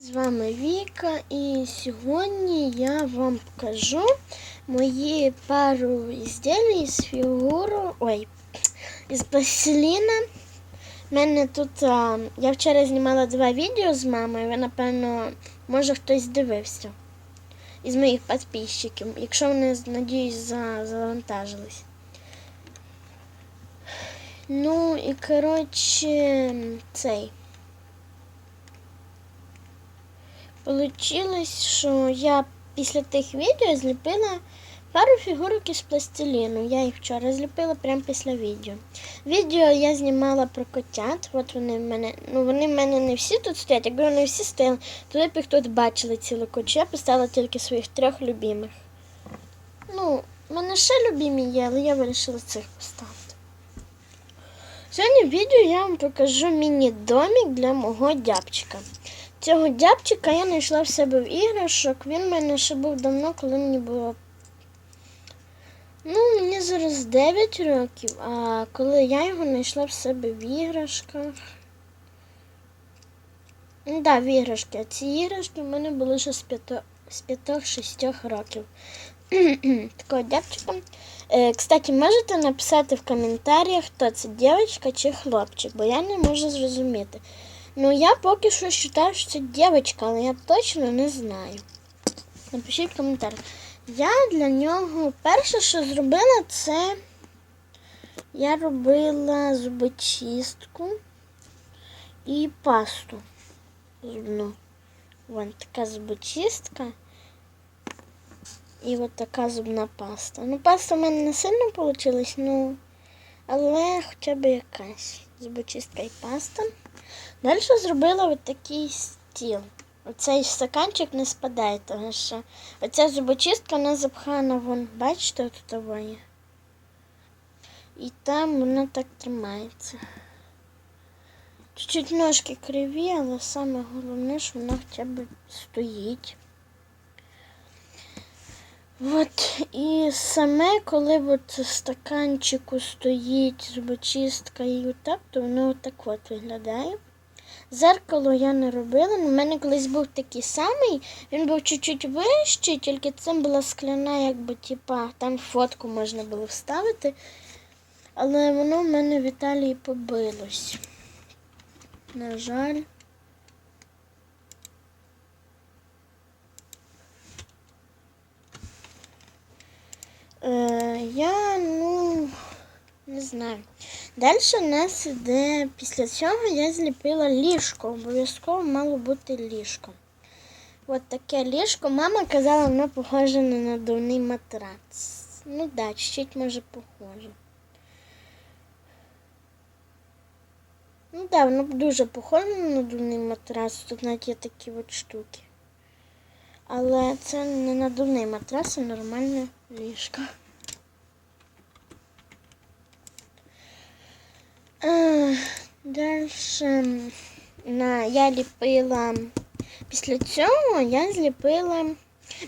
З вами Віка, і сьогодні я вам покажу мої пару ізділій з фігуру. Ой, із пластиліна. У мене тут. А, я вчора знімала два відео з мамою. Ви, напевно, може хтось дивився із моїх підписчиків, якщо вони, надіюсь, за, завантажились. Ну і коротше, цей. Получилось, що я після тих відео зліпила пару фігурок із пластиліну. Я їх вчора зліпила прямо після відео. Відео я знімала про котят. От вони в мене. Ну вони в мене не всі тут стоять, якби вони всі стояли, то ви б їх тут бачили цілу кучу. Я поставила тільки своїх трьох любимих. Ну, в мене ще любимі є, але я вирішила цих поставити. Сьогодні в відео я вам покажу міні-домік для мого дябчика. Цього дябчика я знайшла в себе в іграшок. Він в мене ще був давно, коли мені було. Ну, мені зараз 9 років, а коли я його знайшла в себе в іграшках. Ну, да, в іграшки. А ці іграшки в мене були ще з 5-6 років. Такого дябчика. Е, Кстати, можете написати в коментарях, хто це дівчинка чи хлопчик, бо я не можу зрозуміти. Ну, я поки що вважаю, що це дівчинка, але я точно не знаю. Напишіть в коментарях. Я для нього перше, що зробила, це я робила зубочистку і пасту зубну. Вон така зубочистка. І от така зубна паста. Ну, паста в мене не сильно вийшла, ну, але хоча б якась зубочистка і паста. Далі зробила ось такий стіл. Оцей стаканчик не спадає, тому що оця зубочистка вона запхана вон, бачите, тут є. І там вона так тримається. Чуть-чуть ножки криві, але саме головне, що вона хоча б стоїть. От і саме, коли от стаканчику стоїть зубочистка і отак, то воно отак от виглядає. Зеркало я не робила, в мене колись був такий самий, він був чуть-чуть вищий, тільки це була скляна, якби типа, там фотку можна було вставити. Але воно в мене в Італії побилось. На жаль. Е, я, ну, не знаю. Далі у нас іде, після цього я зліпила ліжко. Обов'язково мало бути ліжко. От таке ліжко. Мама казала, воно похоже на надувний матрац. Ну да, чуть може похоже. Ну да, воно дуже похоже на надувний матрац. Тут навіть є такі от штуки. Але це не надувний матрац, а нормальне ліжко. Далі на, я ліпила після цього я зліпила.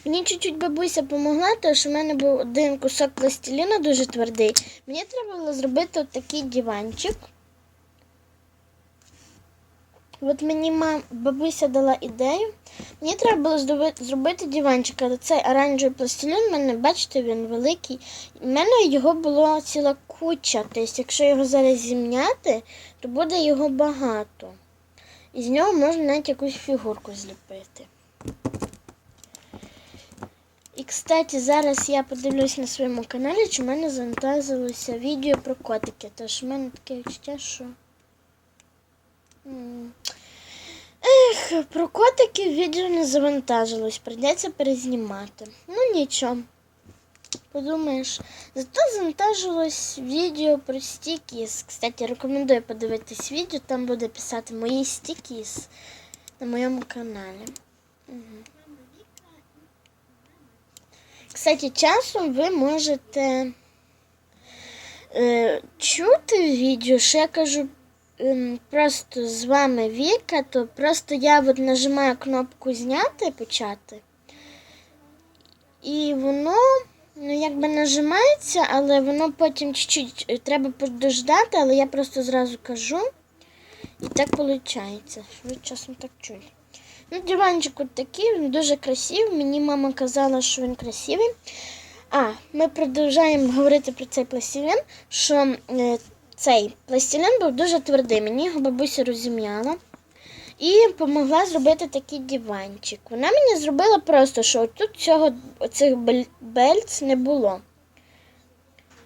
Мені чуть-чуть бабуся допомогла, тому що в мене був один кусок пластиліна дуже твердий. Мені треба було зробити такий диванчик. От мені мам, бабуся дала ідею. Мені треба було здоби- зробити диванчик, але цей оранжевий пластилін, в мене, бачите, він великий. У мене його було ціла куча. Тобто, якщо його зараз зімняти, то буде його багато. І з нього можна навіть якусь фігурку зліпити. І, кстати, зараз я подивлюсь на своєму каналі, чи в мене завантажилося відео про котики. Тож в мене таке відчуття, що. Ех, про котиків відео не завантажилось, прийдеться перезнімати. Ну нічого. Подумаєш, зато завантажилось відео про стікіс. Кстати, рекомендую подивитись відео, там буде писати мої стікіс на моєму каналі. Мгм. Кстати, часом ви можете е, чути відео, що я кажу просто з вами Віка, то просто я от нажимаю кнопку зняти, почати. І воно, ну, якби нажимається, але воно потім чуть-чуть е, треба подождати, але я просто зразу кажу. І так виходить. Ви часом так чуєте. Ну, диванчик от такий, він дуже красивий. Мені мама казала, що він красивий. А, ми продовжуємо говорити про цей пластилін, що е, цей пластилін був дуже твердий. Мені його бабуся розім'яла і допомогла зробити такий диванчик. Вона мені зробила просто, що тут цього бель- бельц не було.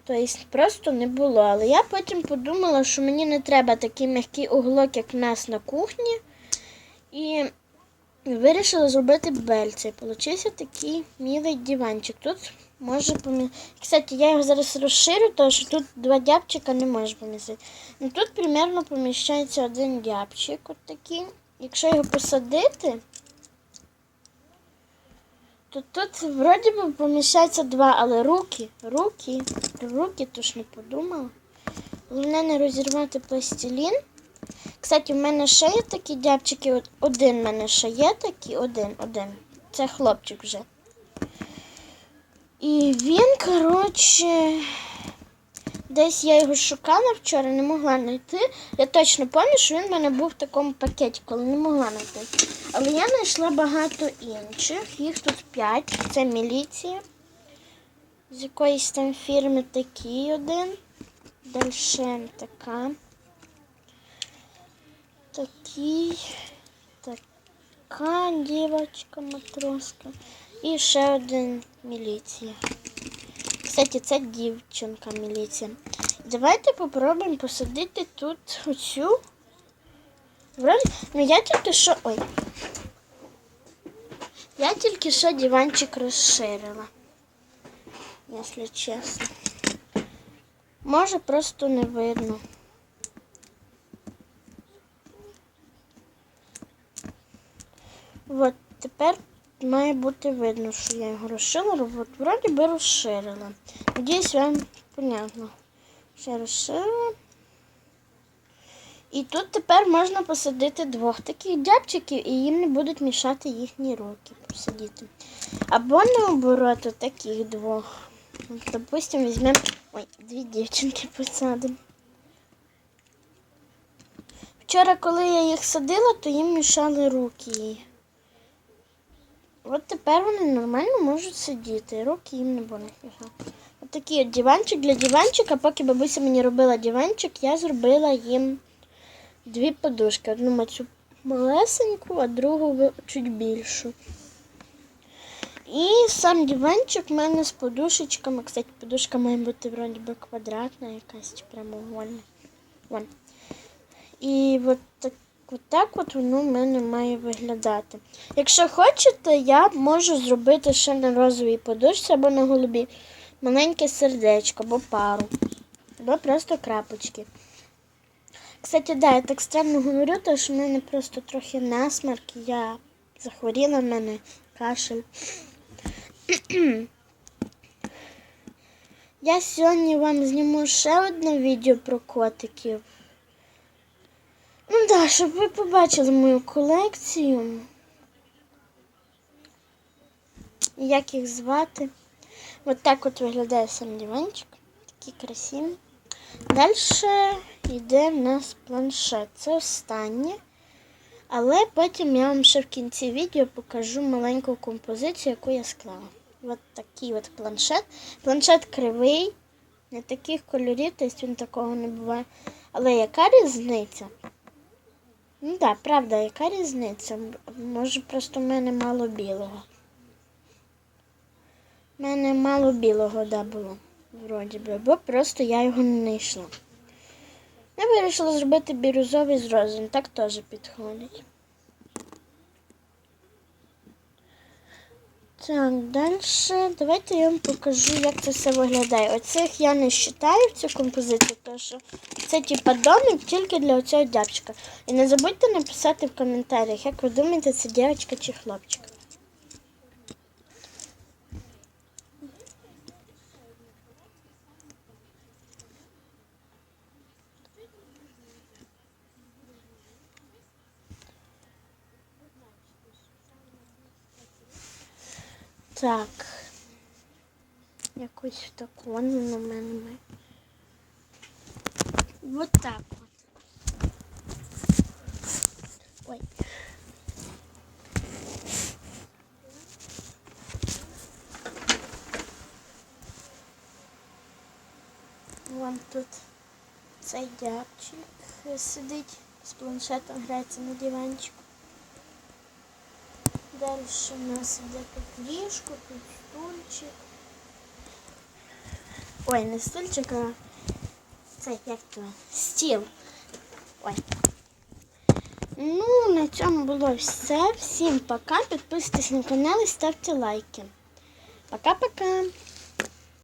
Тобто просто не було. Але я потім подумала, що мені не треба такий м'який уголок, як в нас на кухні. І вирішила зробити бельце. Получився такий мілий диванчик. Тут може помі... Кстати, я його зараз розширю, тому що тут два дябчика не може помістити. Ну тут примерно поміщається один дябчик, от такий. Якщо його посадити, то тут вроді би поміщається два, але руки, руки, руки, то ж не подумала. Головне не розірвати пластилін. Кстати, в мене ще є такі дябчики. Один в мене ще є такий, один, один. Це хлопчик вже. І він, коротше, десь я його шукала вчора, не могла знайти. Я точно пам'ятаю, що він в мене був в такому пакеті, коли не могла знайти. Але я знайшла багато інших. Їх тут п'ять. Це міліція. З якоїсь там фірми такий один. Далі така. Такий. Така дівчинка матроска. І ще один міліція. Кстати, це дівчинка міліція. Давайте попробуємо посадити тут оцю. Вроді, ну я тільки що. Ой. Я тільки що диванчик розширила. Якщо чесно. Може просто не видно. От тепер має бути видно, що я його розширила. От вроді би розширила. Надіюсь, вам понятно. Ще розширила. І тут тепер можна посадити двох таких дябчиків, і їм не будуть мішати їхні руки посадити. Або наоборот, таких двох. От, Допустим, візьмемо. Ой, дві дівчинки посадимо. Вчора, коли я їх садила, то їм мішали руки. От тепер вони нормально можуть сидіти, руки їм не мішати. От такий от диванчик для диванчика, поки бабуся мені робила диванчик, я зробила їм дві подушки. Одну цю малесеньку, а другу чуть більшу. І сам диванчик в мене з подушечками. Кстати, подушка має бути вроді би квадратна, якась прямоугольна. Вон. І от так, от воно в мене має виглядати. Якщо хочете, я можу зробити ще на розовій подушці або на голубій маленьке сердечко або пару. Або просто крапочки. Кстати, да, я так странно говорю, тому що в мене просто трохи насмарк, я захворіла в мене кашель. Я сьогодні вам зніму ще одне відео про котиків. Ну так, щоб ви побачили мою колекцію. Як їх звати. От так от виглядає сам диванчик. Такий красивий. Далі йде в нас планшет. Це останнє. Але потім я вам ще в кінці відео покажу маленьку композицію, яку я склала. От такий от планшет. Планшет кривий, не таких кольорів, тобто він такого не буває. Але яка різниця? Ну так, правда, яка різниця? Може, просто в мене мало білого. У мене мало білого, да, було. Вроді би, бо просто я його не знайшла. Я вирішила зробити бірюзовий з розовим, так теж підходить. Так, далі. Давайте я вам покажу, як це все виглядає. Оцих я не вважаю в цю композицію, тому що це типа домик тільки для оцього дябчика. І не забудьте написати в коментарях, як ви думаєте, це дівчинка чи хлопчик. Так. Якось таку на мене. Вот так вот. Ой. Вон тут цей дябчик сидить, з планшетом грається на диванчику. Дальше у нас іде тут ліжко, тут стульчик. Ой, не стульчик, а це як то? Стіл. Ой. Ну, на цьому було все. Всім пока. Підписуйтесь на канал і ставте лайки. Пока-пока.